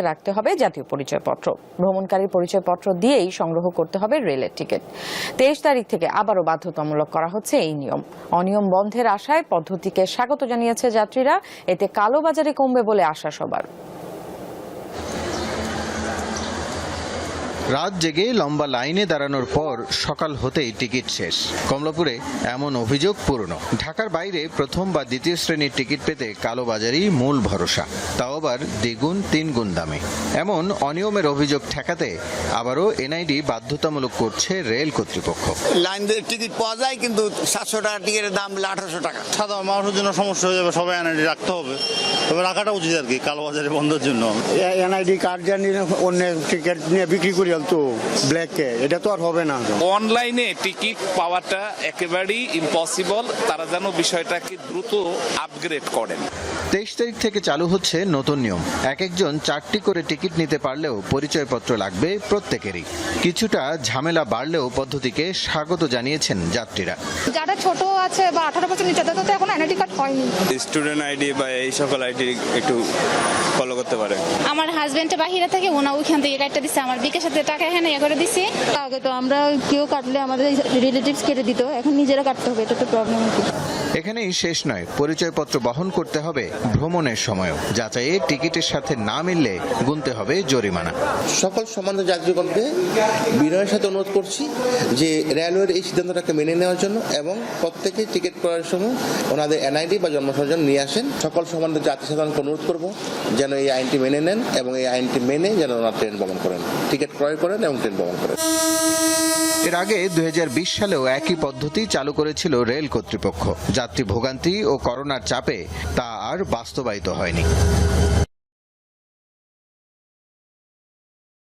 রাখতে হবে জাতীয় পরিচয়পত্র। ভ্রমণকারী পরিচয়পত্র দিয়েই সংগ্রহ করতে হবে রেলের টিকিট। তেইশ তারিখ থেকে আবারও বাধ্যতামূলক করা হচ্ছে এই নিয়ম। অনিয়ম বন্ধের আশায় পদ্ধতিকে স্বাগত জানিয়েছে যাত্রীরা। এতে কালোবাজারে কমবে বলে আশা সবার। রাত জেগে লম্বা লাইনে দাঁড়ানোর পর সকাল হতেই টিকিট শেষ। কমলাপুরে এমন অভিযোগ পুরনো ঢাকার বাইরে প্রথম বা দ্বিতীয় শ্রেণির টিকিট পেতে কালোবাজারই মূল ভরসা। তাও আবার দ্বিগুণ তিনগুণ দামে। এমন অনিয়মের অভিযোগ ঠেকাতে আবারও এনআইডি বাধ্যতামূলক করছে রেল কর্তৃপক্ষ। লাইন দিয়ে টিকিট পাওয়া যায় কিন্তু সাতশো টাকা টিকিটের দাম আঠারোশো টাকা। সাধারণ মানুষের জন্য সমস্যা হয়ে যাবে সবাই এনআইডি রাখতে হবে। তবে রাখাটা উচিত আর কি কালোবাজারে বন্ধের জন্য। এনআইডি কার্ড জানি অন্য টিকিট নিয়ে বিক্রি করি তো ব্ল্যাকে এটা তো আর হবে না। অনলাইনে টিকিট পাওয়াটা একেবারেই ইম্পসিবল তারা যেন বিষয়টাকে দ্রুত আপগ্রেড করেন। তেইশ তারিখ থেকে চালু হচ্ছে নতুন নিয়ম। এক একজন চারটি করে টিকিট নিতে পারলেও পরিচয়পত্র লাগবে প্রত্যেকেরই। কিছুটা ঝামেলা বাড়লেও পদ্ধতিকে স্বাগত জানিয়েছেন যাত্রীরা। যারা ছোট আছে বা আঠারো বছর নিচে তাদের তো এখন এনআইডি কার্ড হয়নি। স্টুডেন্ট আইডি বা এই সকল আইডি একটু ফলো করতে পারে। আমার হাজবেন্ড বাহিরে থেকে ওনা ওইখান থেকে কাটটা দিচ্ছে আমার বিকের সাথে টাকা এখানে ইয়ে করে দিছি। আগে তো আমরা কেউ কাটলে আমাদের রিলেটিভস কেটে দিত, এখন নিজেরা কাটতে হবে, এটা তো প্রবলেম এখানেই শেষ নয়। পরিচয়পত্র বহন করতে হবে ভ্রমণের সময়ও। যাচাইয়ে টিকিটের সাথে না মিললে গুনতে হবে জরিমানা। সকল সমান্ত যাত্রীগণকে বিনয়ের সাথে অনুরোধ করছি যে রেলওয়ের এই সিদ্ধান্তটাকে মেনে নেওয়ার জন্য এবং প্রত্যেকে টিকিট ক্রয়ের সময় ওনাদের এনআইডি বা জন্মসর্জন নিয়ে আসেন। সকল সমান্ত যাত্রী সাধারণকে অনুরোধ করব যেন এই আইনটি মেনে নেন এবং এই আইনটি মেনে যেন ওনারা ট্রেন ভ্রমণ করেন। টিকিট ক্রয় করেন এবং ট্রেন ভ্রমণ করেন। এর আগে দু হাজার বিশ সালেও একই পদ্ধতি চালু করেছিল রেল কর্তৃপক্ষ। যাত্রী ভোগান্তি ও করোনার চাপে তা আর বাস্তবায়িত হয়নি।